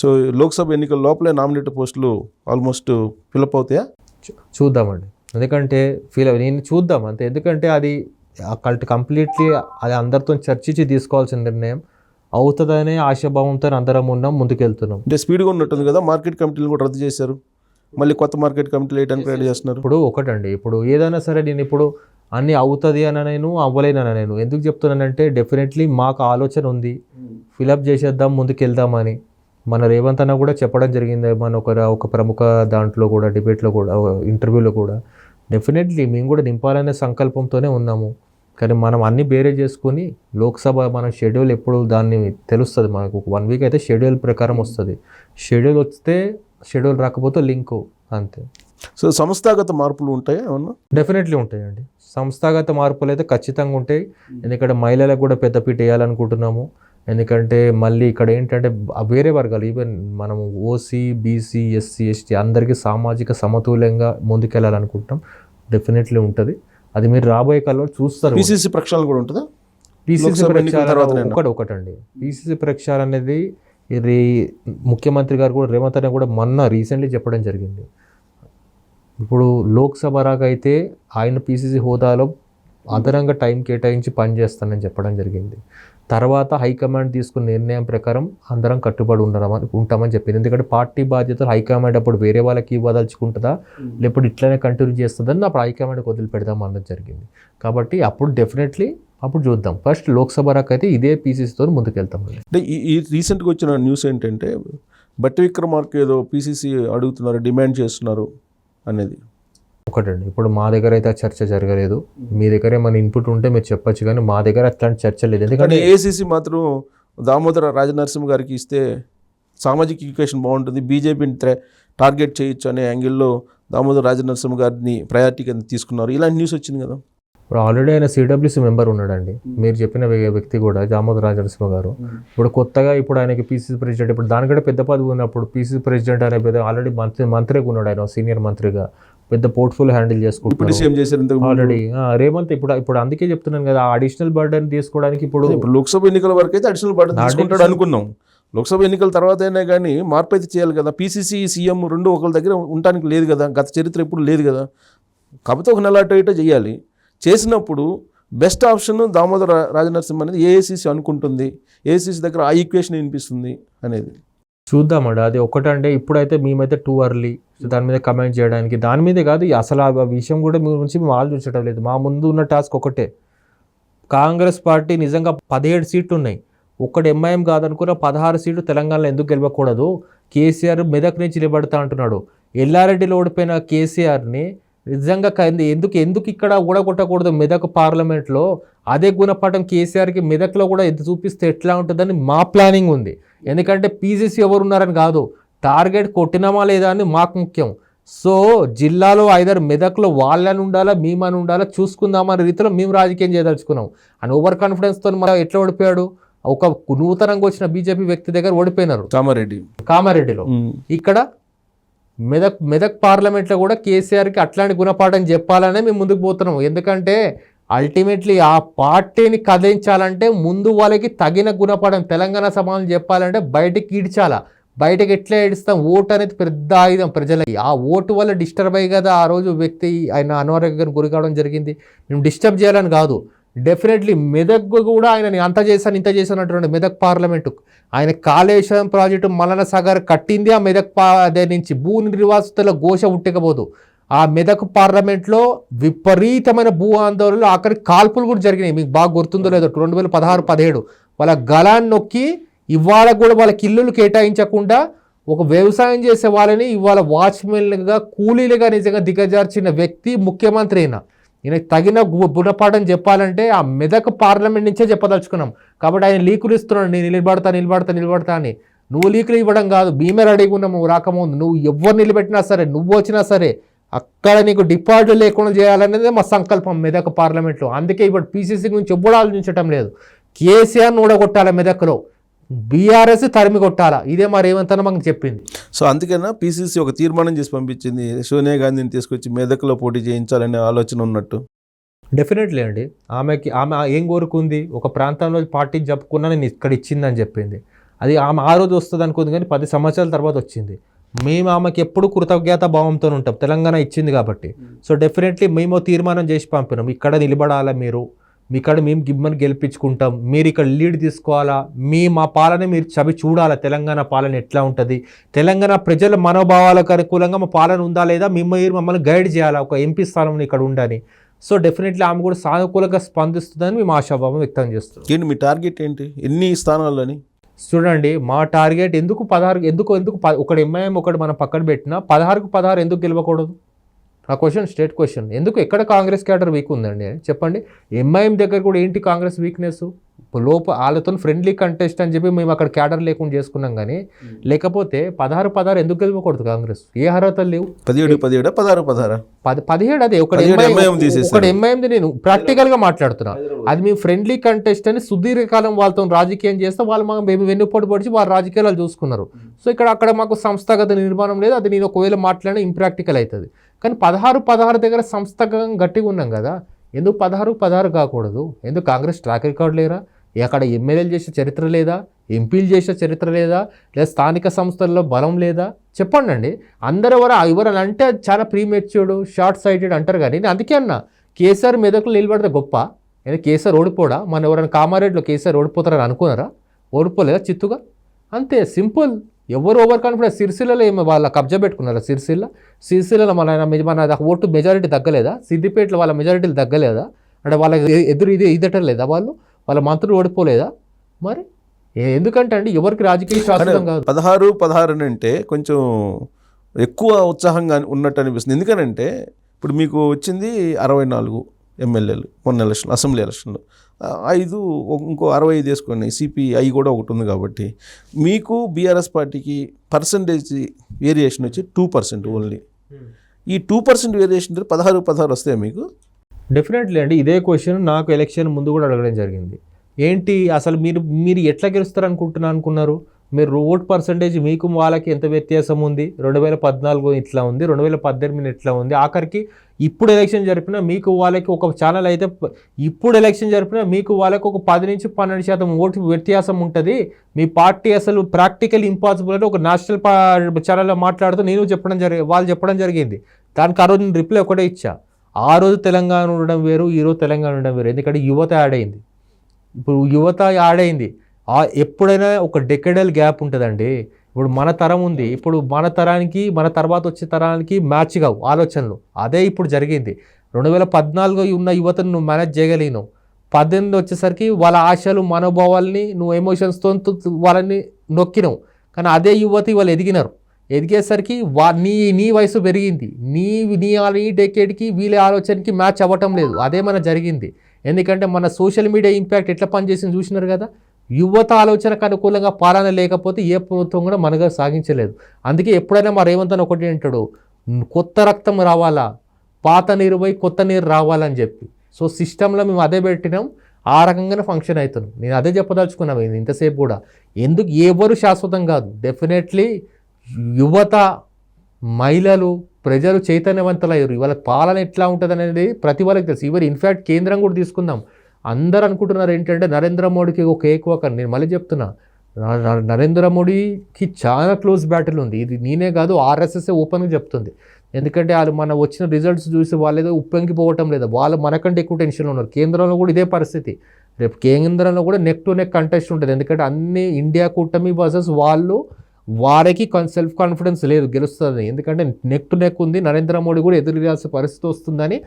So Lok Sabha ఎన్నికల లోపలే nominate పోస్టులు ఆల్మోస్ట్ ఫిలప్ అవుతాయా? చూద్దామండి. ఎందుకంటే ఫీల్ నేను చూద్దాం అంతే. ఎందుకంటే అది కల్ట్ కంప్లీట్లీ అది అందరితో చర్చించి తీసుకోవాల్సిన నిర్ణయం అవుతుందనే ఆశాభావంతో అందరం ఉన్నాం ముందుకెళ్తున్నాం. అంటే స్పీడ్గా ఉన్నట్టుంది కదా మార్కెట్ కమిటీలు కూడా రద్దు చేశారు. మళ్ళీ కొత్త మార్కెట్ కమిటీలు వేయడానికి రెడీ చేస్తున్నారు. ఇప్పుడు ఒకటండి. ఇప్పుడు ఏదైనా సరే నేను ఇప్పుడు అన్నీ అవుతుంది అని నేను అవ్వలేనని నేను. ఎందుకు చెప్తున్నానంటే డెఫినెట్లీ మాకు ఆలోచన ఉంది. ఫిలప్ చేసేద్దాం ముందుకెళ్దామని. మన రేవంత్ అన్న కూడా చెప్పడం జరిగింది. మన ఒక ఒక ప్రముఖ దాంట్లో కూడా డిబేట్లో కూడా ఇంటర్వ్యూలో కూడా. డెఫినెట్లీ మేము కూడా నింపాలనే సంకల్పంతోనే ఉన్నాము. కానీ మనం అన్ని బేరే చేసుకొని లోక్సభ మన షెడ్యూల్ ఎప్పుడు దాన్ని తెలుస్తుంది మనకు. వన్ వీక్ అయితే షెడ్యూల్ ప్రకారం వస్తుంది. షెడ్యూల్ వస్తే షెడ్యూల్ రాకపోతే లింకు అంతే. సో సంస్థాగత మార్పులు ఉంటాయా ఏమన్నా? డెఫినెట్లీ ఉంటాయండి. సంస్థాగత మార్పులు అయితే ఖచ్చితంగా ఉంటాయి. ఎందుకంటే మహిళలకు కూడా పెద్దపీట వేయాలనుకుంటున్నాము. ఎందుకంటే మళ్ళీ ఇక్కడ ఏంటంటే వేరే వర్గాలు ఈవెన్ మనం ఓసీ బీసీ ఎస్సీ ఎస్టీ అందరికీ సామాజిక సమతుల్యంగా ముందుకెళ్ళాలనుకుంటున్నాం. డెఫినెట్లీ ఉంటుంది. అది మీరు రాబోయే కాలంలో చూస్తారు పిసిసి ప్రక్షాళన కూడా ఉంటుందా? పీసీసీ ప్రక్షాళన? ఒకటి ఒకటండి. పీసీసీ ప్రక్షాళన అనేది ఇది ముఖ్యమంత్రి గారు కూడా రేవంత్ అన్న కూడా మొన్న రీసెంట్లీ చెప్పడం జరిగింది. ఇప్పుడు లోక్సభ రాకైతే ఆయన పీసీసీ హోదాలో అదనంగా టైం కేటాయించి పనిచేస్తానని చెప్పడం జరిగింది. తర్వాత హైకమాండ్ తీసుకున్న నిర్ణయం ప్రకారం అందరం కట్టుబడి ఉండమని ఉంటామని చెప్పింది ఎందుకంటే పార్టీ బాధ్యతలు హైకమాండ్ అప్పుడు వేరే వాళ్ళకి ఇవ్వదలుచుకుంటుందా? లేకపోతే ఇట్లనే కంటిన్యూ చేస్తుందని అప్పుడు హైకమాండ్కి వదిలిపెడదాం అన్నది జరిగింది. కాబట్టి అప్పుడు డెఫినెట్లీ అప్పుడు చూద్దాం. ఫస్ట్ లోక్సభ రాక్ అయితే ఇదే పీసీసీతో ముందుకెళ్తాం అంటే ఈ ఈ రీసెంట్గా వచ్చిన న్యూస్ ఏంటంటే బట్టి విక్రమార్క ఏదో పిసిసి అడుగుతున్నారు డిమాండ్ చేస్తున్నారు అనేది. ఒకటండి ఇప్పుడు మా దగ్గర అయితే ఆ చర్చ జరగలేదు. మీ దగ్గర ఏమైనా ఇన్పుట్ ఉంటే మీరు చెప్పొచ్చు కానీ మా దగ్గర అట్లాంటి చర్చ లేదు. ఎందుకంటే ఏఐసిసి మాత్రం దామోదర రాజనరసింహ గారికి ఇస్తే సామాజిక ఈక్వేషన్ బాగుంటుంది. బీజేపీని టార్గెట్ చేయొచ్చు అనే యాంగిల్లో దామోదర రాజనరసింహ గారిని ప్రయారిటీ కింద తీసుకున్నారు. ఇలాంటి న్యూస్ వచ్చింది కదా? ఇప్పుడు ఆల్రెడీ ఆయన సిడబ్ల్యూసీ మెంబర్ ఉన్నాడండి. మీరు చెప్పిన వ్య- వ్యక్తి కూడా దామోదర్ రాజనరసింహ గారు. ఇప్పుడు కొత్తగా ఇప్పుడు ఆయనకి పీసీసీ ప్రెసిడెంట్ ఇప్పుడు దానికంటే పెద్ద పదవి ఉన్నప్పుడు పీసీసీ ప్రెసిడెంట్ అనే పెద్ద ఆల్రెడీ మంత్రి మంత్రిగా ఉన్నాడు ఆయన సీనియర్ మంత్రిగా. పెద్ద పోర్ట్ఫోలియో హ్యాండిల్ ఇప్పుడు చేసుకుంటున్నారు. ఆల్రెడీ రేవంత్ ఇప్పుడు ఇప్పుడు అందుకే చెప్తున్నాను కదా అడిషనల్ బర్డన్ తీసుకోవడానికి ఇప్పుడు ఇప్పుడు లోక్సభ ఎన్నికల వరకు అయితే అడిషనల్ బర్డన్ తీసుకుంటాడు అనుకున్నాం. లోక్సభ ఎన్నికల తర్వాత అయినా కానీ మార్పు అయితే చేయాలి కదా. పీసీసీ సీఎం రెండు ఒకరి దగ్గర ఉండటానికి లేదు కదా. గత చరిత్ర ఎప్పుడు లేదు కదా. కాకపోతే ఒక నెల అటు ఇటు చేయాలి. చేసినప్పుడు బెస్ట్ ఆప్షన్ దామోదర రాజనరసింహ అనేది ఏఐసిసి అనుకుంటుంది. ఏఐసిసి దగ్గర ఆ ఈక్వేషన్ వినిపిస్తుంది అనేది. చూద్దామండి. అది ఒకటంటే ఇప్పుడైతే మేమైతే టూ అర్లీ దాని మీద కమెంట్ చేయడానికి. దాని మీదే కాదు అసలు ఆ విషయం కూడా మీ గురించి మేము ఆలోచించడం లేదు. మా ముందు ఉన్న టాస్క్ ఒకటే. కాంగ్రెస్ పార్టీ నిజంగా పదిహేడు సీట్లు ఉన్నాయి. ఒకటి ఎంఐఎం కాదనుకున్న పదహారు సీట్లు తెలంగాణలో ఎందుకు గెలవకూడదు? కేసీఆర్ మెదక్ నుంచి నిలబడతా అంటున్నాడు. ఎల్లారెడ్డిలో ఓడిపోయిన కేసీఆర్ని నిజంగా ఎందుకు ఎందుకు ఇక్కడ ఊడగొట్టకూడదు మెదక్ పార్లమెంట్లో? అదే గుణపాఠం కేసీఆర్కి మెదక్లో కూడా ఎంత చూపిస్తే ఎట్లా ఉంటుందని మా ప్లానింగ్ ఉంది. ఎందుకంటే పీసీసీ ఎవరున్నారని కాదు టార్గెట్ కొట్టినామా లేదా అని మాకు ముఖ్యం. సో జిల్లాలో ఐదర్ మెదక్లో వాళ్ళని ఉండాలా మేమని ఉండాలా చూసుకుందాం అనే రీతిలో మేము రాజకీయం చేయదలుచుకున్నాం. అని ఓవర్ కాన్ఫిడెన్స్తో మనం ఎట్లా ఓడిపోయాడు? ఒక నూతనంగా వచ్చిన బీజేపీ వ్యక్తి దగ్గర ఓడిపోయినారు. కామారెడ్డి. కామారెడ్డిలో. ఇక్కడ మెదక్ మెదక్ పార్లమెంట్లో కూడా కేసీఆర్కి అట్లాంటి గుణపాఠం చెప్పాలనే మేము ముందుకు పోతున్నాం. ఎందుకంటే అల్టిమేట్లీ ఆ పార్టీని కదిలించాలంటే ముందు వాళ్ళకి తగిన గుణపాఠం తెలంగాణ సమాజం చెప్పాలంటే బయటికి ఈడ్చాలా? బయటకి ఎట్లా ఏడుస్తాం? ఓటు అనేది పెద్ద ఆయుధం ప్రజలకి. ఆ ఓటు వల్ల డిస్టర్బ్ అయ్యి కదా ఆ రోజు వ్యక్తి ఆయన అనారోగ్యానికి గురి కావడం జరిగింది. మేము డిస్టర్బ్ చేయాలని కాదు. డెఫినెట్లీ మెదక్ కూడా ఆయన అంత చేశాను ఇంత చేశాను అంటున్నాడు మెదక్ పార్లమెంటు. ఆయన కాళేశ్వరం ప్రాజెక్టు మలన సాగర్ కట్టింది ఆ మెదక్ పా నుంచి భూ నిర్వాసితుల ఘోష ఉట్టకపోదు. ఆ మెదక్ పార్లమెంట్లో విపరీతమైన భూ ఆందోళనలు అక్కడికి కాల్పులు కూడా జరిగినాయి. మీకు బాగా గుర్తుందో లేదో రెండు వేల పదహారు పదిహేడు. వాళ్ళ గలాన్ని నొక్కి ఇవాళ కూడా వాళ్ళకి ఇల్లులు కేటాయించకుండా ఒక వ్యవసాయం చేసే వాళ్ళని ఇవాళ వాచ్మెన్లుగా కూలీలుగా నిజంగా దిగజార్చిన వ్యక్తి ముఖ్యమంత్రి అయినా. ఈయన తగిన గు- గుణపాఠం చెప్పాలంటే ఆ మెదక్ పార్లమెంట్ నుంచే చెప్పదలుచుకున్నాం. కాబట్టి ఆయన లీకులు ఇస్తున్నాడు. నేను నిలబడతా నిలబడతా నిలబడతా అని. నువ్వు లీకులు ఇవ్వడం కాదు. మేమే రెడీగా ఉన్నాము రాకముందు. నువ్వు ఎవరు నిలబెట్టినా సరే నువ్వు వచ్చినా సరే అక్కడ నీకు డిపాజిట్ లేకుండా చేయాలనేది మా సంకల్పం మెదక్ పార్లమెంట్లో. అందుకే ఇప్పుడు పీసీసీ గురించి ఎప్పుడు ఆలోచించటం లేదు. కేసీఆర్ను ఊడగొట్టాలి మెదక్లో? బీఆర్ఎస్ తరిమి కొట్టాలా? ఇదే మా రేవంత్ అన్న మాకు చెప్పింది. సో అందుకైనా పీసీసీ ఒక తీర్మానం చేసి పంపించింది. సోనియా గాంధీని తీసుకొచ్చి మెదక్లో పోటీ చేయించాలనే ఆలోచన ఉన్నట్టు. డెఫినెట్లీ అండి. ఆమెకి ఆమె ఏం కోరుకుంది? ఒక ప్రాంతంలో పార్టీ చెప్పుకున్నా నేను ఇక్కడ ఇచ్చిందని చెప్పింది. అది ఆమె ఆ రోజు వస్తుంది అనుకుంది కానీ పది సంవత్సరాల తర్వాత వచ్చింది. మేము ఆమెకి ఎప్పుడు కృతజ్ఞత భావంతో ఉంటాం. తెలంగాణ ఇచ్చింది కాబట్టి. సో డెఫినెట్లీ మేము తీర్మానం చేసి పంపినాం. ఇక్కడ నిలబడాలా మీరు? మీ ఇక్కడ మేము గిమ్మని గెలిపించుకుంటాం. మీరు ఇక్కడ లీడ్ తీసుకోవాలా? మీ మా పాలన మీరు చవి చూడాలా? తెలంగాణ పాలన ఎట్లా ఉంటుంది? తెలంగాణ ప్రజల మనోభావాలకు అనుకూలంగా మా పాలన ఉందా లేదా? మిమ్మల్ని మమ్మల్ని గైడ్ చేయాలా? ఒక ఎంపీ స్థానంలో ఇక్కడ ఉండని సో డెఫినెట్లీ ఆమె కూడా సానుకూలంగా స్పందిస్తుందని మేము ఆశాభావం వ్యక్తం చేస్తున్నాం. ఏంటి మీ టార్గెట్ ఏంటి? ఎన్ని స్థానాలని చూడండి మా టార్గెట్ ఎందుకు పదహారు ఎందుకు ఎందుకు ఒకటి ఎంఐఎం ఒకటి మనం పక్కన పెట్టినా పదహారుకు పదహారు ఎందుకు గెలవకూడదు? నా క్వశ్చన్ స్టేట్ క్వశ్చన్. ఎందుకు ఎక్కడ కాంగ్రెస్ క్యాడర్ వీక్ ఉందండి? చెప్పండి. ఎంఐఎం దగ్గర కూడా ఏంటి కాంగ్రెస్ వీక్నెస్ లోప వాళ్ళతో ఫ్రెండ్లీ కంటెస్ట్ అని చెప్పి మేము అక్కడ క్యాడర్ లేకుండా చేసుకున్నాం కానీ లేకపోతే పదహారు పదహారు ఎందుకు గెలవకూడదు కాంగ్రెస్? ఏ అర్హతలు లేవు? పదిహేడు పదిహేడు పదహారు పదహారా? పది పదిహేడు అదే ఒక పదిహేడు MIM తీసేశారు. ఒకటి ఎంఐఎంది నేను ప్రాక్టికల్గా మాట్లాడుతున్నా. అది మేము ఫ్రెండ్లీ కంటెస్ట్ అని సుదీర్ఘకాలం వాళ్ళతో రాజకీయం చేస్తే వాళ్ళు మాకు మేము వెన్నుపోటు పొడిచి వాళ్ళ రాజకీయాలు చూసుకున్నారు. సో ఇక్కడ అక్కడ మాకు సంస్థాగత నిర్మాణం లేదు. అది నేను ఒకవేళ మాట్లాడిన ఇంప్రాక్టికల్ అవుతుంది. కానీ పదహారు పదహారు దగ్గర సంస్థకం గట్టిగా ఉన్నాం కదా. ఎందుకు పదహారు పదహారు కాకూడదు? ఎందుకు కాంగ్రెస్ ట్రాక్ రికార్డు లేరా? అక్కడ ఎమ్మెల్యేలు చేసే చరిత్ర లేదా? ఎంపీలు చేసే చరిత్ర లేదా? లేదా స్థానిక సంస్థల్లో బలం లేదా? చెప్పండి అండి. అందరు ఎవరు ఎవరు అంటే చాలా ప్రీమెచ్యూర్డ్ షార్ట్ సైటెడ్ అంటారు కానీ నేను అందుకే అన్నా. కేసీఆర్ మెదకులు నిలబడితే గొప్ప. ఏదో కేసీఆర్ ఓడిపోడా? మన ఎవరైనా కామారెడ్డిలో కేసీఆర్ ఓడిపోతారని అనుకున్నారా? ఓడిపోలేదా చిత్తుగా? అంతే సింపుల్. ఎవరు ఓవర్ కాన్ఫిడెన్స్ సిరిసిల్లలో ఏమో వాళ్ళ కబ్జా పెట్టుకున్నారా? సిరిసిల్ల? సిరిసిల్లలో మన మన ఓటు మెజారిటీ తగ్గలేదా? సిద్దిపేటలో వాళ్ళ మెజారిటీలు తగ్గలేదా? అంటే వాళ్ళకి ఎదురు ఇది ఇదటలేదా వాళ్ళు? వాళ్ళ మంత్రులు ఓడిపోలేదా? మరి ఎందుకంటే అండి ఎవరికి రాజకీయ శాస్త్రం కాదు. పదహారు పదహారు అని అంటే కొంచెం ఎక్కువ ఉత్సాహంగా ఉన్నట్టు అనిపిస్తుంది. ఎందుకనంటే ఇప్పుడు మీకు వచ్చింది అరవై నాలుగు. ఎమ్మెల్యేలు మొన్న ఎలక్షన్ అసెంబ్లీ ఎలక్షన్లో. ఐదు ఇంకో అరవై ఐదు వేసుకోండి సిపిఐ కూడా ఒకటి ఉంది కాబట్టి. మీకు బీఆర్ఎస్ పార్టీకి పర్సంటేజ్ వేరియేషన్ వచ్చి టూ పర్సెంట్ ఓన్లీ. ఈ టూ పర్సెంట్ వేరియేషన్ పదహారు పదహారు వస్తాయి మీకు? డెఫినెట్లీ అండి. ఇదే క్వశ్చన్ నాకు ఎలక్షన్ ముందు కూడా అడగడం జరిగింది. ఏంటి అసలు మీరు మీరు ఎట్లా గెలుస్తారు అనుకుంటున్నా అనుకున్నారు? మీరు ఓట్ పర్సంటేజ్ మీకు వాళ్ళకి ఎంత వ్యత్యాసం ఉంది? రెండు వేల పద్నాలుగు ఇట్లా ఉంది రెండు వేల పద్దెనిమిది ఇట్లా ఉంది. ఆఖరికి ఇప్పుడు ఎలక్షన్ జరిపినా మీకు వాళ్ళకి ఒక ఛానల్ అయితే ఇప్పుడు ఎలక్షన్ జరిపినా మీకు వాళ్ళకి ఒక పది నుంచి పన్నెండు శాతం ఓటు వ్యత్యాసం ఉంటుంది. మీ పార్టీ అసలు ప్రాక్టికల్ ఇంపాసిబుల్ అని ఒక నేషనల్ ఛానల్లో మాట్లాడుతూ నేను చెప్పడం జరిగి వాళ్ళు చెప్పడం జరిగింది. దానికి ఆ రోజు నేను రిప్లై ఒకటే ఇచ్చా. ఆ రోజు తెలంగాణ ఉండడం వేరు ఈరోజు తెలంగాణ ఉండడం వేరు. ఎందుకంటే యువత యాడ్ అయింది. ఇప్పుడు యువత యాడ్ అయింది. ఎప్పుడైనా ఒక డెకెడల్ గ్యాప్ ఉంటుందండి. ఇప్పుడు మన తరం ఉంది. ఇప్పుడు మన తరానికి మన తర్వాత వచ్చే తరానికి మ్యాచ్ కావు ఆలోచనలు. అదే ఇప్పుడు జరిగింది. రెండు వేల పద్నాలుగు ఉన్న యువతను నువ్వు మేనేజ్ చేయగలిగినావు. పద్దెనిమిది వచ్చేసరికి వాళ్ళ ఆశలు మనోభావాల్ని నువ్వు ఎమోషన్స్తో వాళ్ళని నొక్కినావు. కానీ అదే యువతి వాళ్ళు ఎదిగినారు. ఎదిగేసరికి వా నీ నీ వయసు పెరిగింది. నీ నీ నీ డెకేడ్కి వీళ్ళ ఆలోచనకి మ్యాచ్ అవ్వటం లేదు. అదే మన జరిగింది. ఎందుకంటే మన సోషల్ మీడియా ఇంపాక్ట్ ఎట్లా పనిచేసింది చూసినారు కదా? యువత ఆలోచనకు అనుకూలంగా పాలన లేకపోతే ఏ ప్రభుత్వం కూడా మనగా సాగించలేదు. అందుకే ఎప్పుడైనా మా రేవంత్ అని ఒకటి అంటాడు కొత్త రక్తం రావాలా? పాత నీరు పోయి కొత్త నీరు రావాలని చెప్పి. సో సిస్టంలో మేము అదే పెట్టినాం ఆ రకంగానే ఫంక్షన్ అవుతున్నాం నేను అదే చెప్పదలుచుకున్నాం ఇంతసేపు కూడా. ఎందుకు? ఎవరు శాశ్వతం కాదు. డెఫినెట్లీ యువత మహిళలు ప్రజలు చైతన్యవంతులయ్యారు. ఇవాళ పాలన ఎట్లా ఉంటుంది అనేది ప్రతి వాళ్ళకి తెలుసు. ఇవరు ఇన్ఫ్యాక్ట్ కేంద్రం కూడా తీసుకుందాం. అందరు అనుకుంటున్నారు ఏంటంటే నరేంద్ర మోడీకి ఒక ఏకువ నేను మళ్ళీ చెప్తున్నా. నరేంద్ర మోడీకి చాలా క్లోజ్ బ్యాటిల్ ఉంది. ఇది నేనే కాదు ఆర్ఎస్ఎస్ ఓపెన్గా చెప్తుంది. ఎందుకంటే వాళ్ళు మన వచ్చిన రిజల్ట్స్ చూసి వాళ్ళు ఏదో ఉప్పొంగిపోవటం లేదు. వాళ్ళు మనకంటే ఎక్కువ టెన్షన్లో ఉన్నారు. కేంద్రంలో కూడా ఇదే పరిస్థితి. రేపు కేంద్రంలో కూడా నెక్ టు నెక్ కంటెస్ట్ ఉంటుంది. ఎందుకంటే అన్ని ఇండియా కూటమి వర్సెస్ వాళ్ళు వారికి సెల్ఫ్ కాన్ఫిడెన్స్ లేదు గెలుస్తుంది. ఎందుకంటే నెక్ టు నెక్ ఉంది. నరేంద్ర మోడీ కూడా ఎదురుగాల్సిన పరిస్థితి వస్తుందని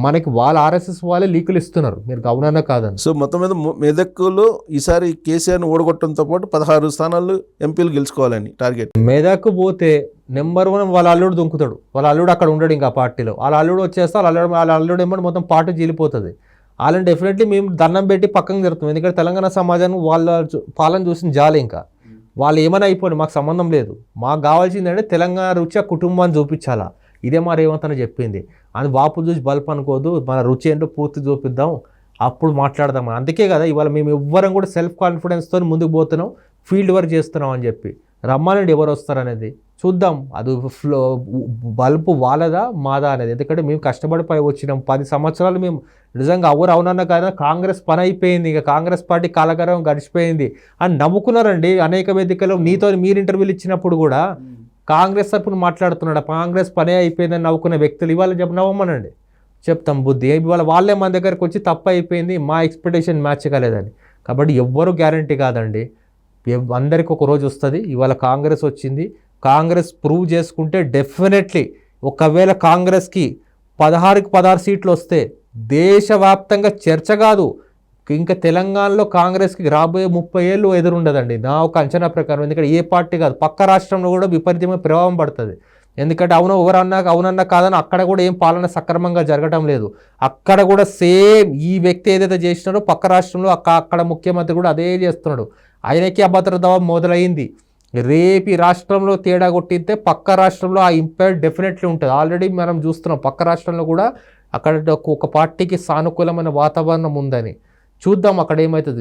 మనకి వాళ్ళ ఆర్ఎస్ఎస్ వాళ్ళే లీకులు ఇస్తున్నారు. మీరు గమనాన కాదని సో మొత్తం మీద మెదక్లో ఈసారి కేసీఆర్ని ఓడగొట్టడంతో పాటు పదహారు స్థానాలు ఎంపీలు గెలుచుకోవాలని టార్గెట్. మెదక్ పోతే నెంబర్ వన్ వాళ్ళ అల్లుడు దుంకుతాడు. వాళ్ళ అల్లుడు అక్కడ ఉండడు ఇంకా పార్టీలో. వాళ్ళ అల్లుడు వచ్చేస్తే వాళ్ళ అల్లుడు వాళ్ళ అల్లుడు ఏమో మొత్తం పార్టీ జీలిపోతుంది. వాళ్ళని డెఫినెట్లీ మేము దండం పెట్టి పక్కన జరుగుతాం ఎందుకంటే తెలంగాణ సమాజానికి వాళ్ళ పాలన చూసిన జాలి ఇంకా. వాళ్ళు ఏమైనా అయిపోయి మాకు సంబంధం లేదు. మాకు కావాల్సింది అంటే తెలంగాణ రుచి ఆ కుటుంబాన్ని చూపించాలా. ఇదే మా రేవంత్ అని చెప్పింది. అని వాపు చూసి బల్ప్ అనుకోదు మన రుచి ఏంటో పూర్తి చూపిద్దాం అప్పుడు మాట్లాడదాం అందుకే కదా ఇవాళ మేము ఎవ్వరం కూడా సెల్ఫ్ కాన్ఫిడెన్స్తో ముందుకు పోతున్నాం ఫీల్డ్ వర్క్ చేస్తున్నాం అని చెప్పి. రమ్మాలండి ఎవరు వస్తారనేది? చూద్దాం. అది ఫ్లో బల్బు వాళ్ళదా? మాదా అనేది. ఎందుకంటే మేము కష్టపడిపోయి వచ్చినాం. పది సంవత్సరాలు మేము నిజంగా ఎవరు అవునన్నా కానీ కాంగ్రెస్ పని అయిపోయింది. ఇక కాంగ్రెస్ పార్టీ కాలగరం గడిచిపోయింది. అని నమ్ముకున్నారండి అనేక వేదికల్లో. నీతో మీరు ఇంటర్వ్యూలు ఇచ్చినప్పుడు కూడా కాంగ్రెస్ తరపున మాట్లాడుతున్నాడు? కాంగ్రెస్ పనే అయిపోయిందని నవ్వుకునే వ్యక్తులు ఇవాళ చెప్ప నవ్వమనండి. చెప్తాం బుద్ధి. ఇవాళ వాళ్ళే మన దగ్గరకు వచ్చి తప్పు అయిపోయింది మా ఎక్స్పెక్టేషన్ మ్యాచ్ కాలేదని. కాబట్టి ఎవ్వరు గ్యారంటీ కాదండి. అందరికి ఒక రోజు వస్తుంది. ఇవాళ కాంగ్రెస్ వచ్చింది. కాంగ్రెస్ ప్రూవ్ చేసుకుంటే డెఫినెట్లీ ఒకవేళ కాంగ్రెస్కి పదహారుకి పదహారు సీట్లు వస్తే దేశవ్యాప్తంగా చర్చ కాదు. ఇంకా తెలంగాణలో కాంగ్రెస్కి రాబోయే ముప్పై ఏళ్ళు ఎదురుండదండి. నా ఒక అంచనా ప్రకారం. ఎందుకంటే ఏ పార్టీ కాదు పక్క రాష్ట్రంలో కూడా విపరీతమైన ప్రభావం పడుతుంది. ఎందుకంటే అవును ఎవరన్నా అవునన్నా కాదని అక్కడ కూడా ఏం పాలన సక్రమంగా జరగటం లేదు. అక్కడ కూడా సేమ్ ఈ వ్యక్తి ఏదైతే చేసినారో పక్క రాష్ట్రంలో అక్క అక్కడ ముఖ్యమంత్రి కూడా అదే చేస్తున్నాడు. ఆయనకి అభద్రత మొదలైంది. రేపు రాష్ట్రంలో తేడా కొట్టితే పక్క రాష్ట్రంలో ఆ ఇంపాక్ట్ డెఫినెట్లీ ఉంటుంది. ఆల్రెడీ మనం చూస్తున్నాం పక్క రాష్ట్రంలో కూడా అక్కడ ఒక పార్టీకి సానుకూలమైన వాతావరణం ఉందని. చూద్దాం అక్కడ ఏమవుతుంది